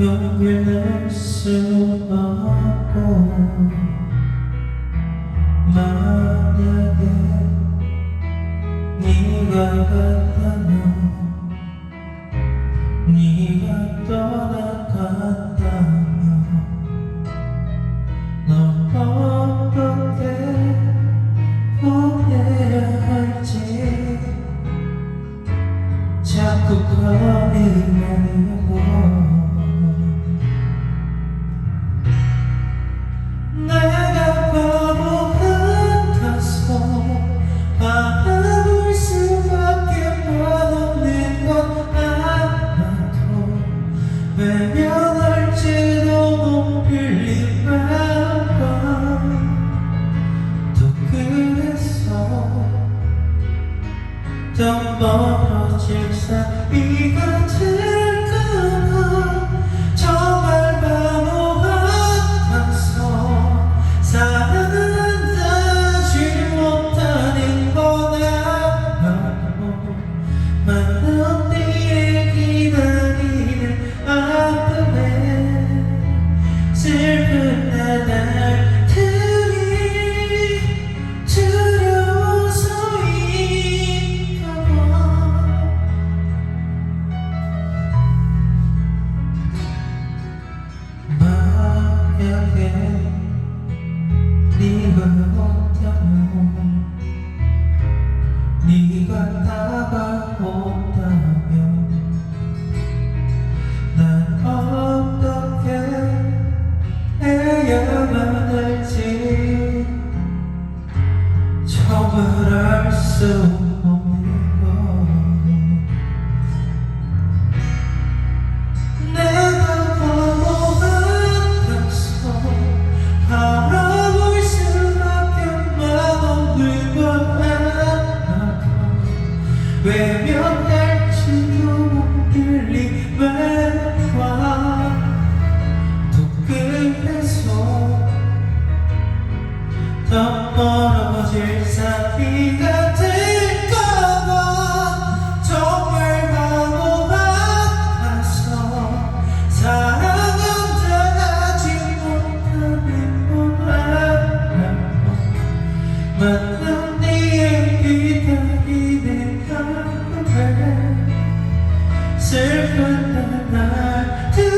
용기를 낼수 없고 만약에 네가 갔다면 네가 떠나갔다면 넌 어떻게 보내야 할지 자꾸 고민하려고 더 멀어질 사이가 될 난 어떻게 해야만 할지 정말 알수 더 멀어질 사이가 될까봐 정말 바보 같아서 사랑한다 하지 못하는 건 알아도 만난 뒤에 기다리는 하루에 슬픈 나날들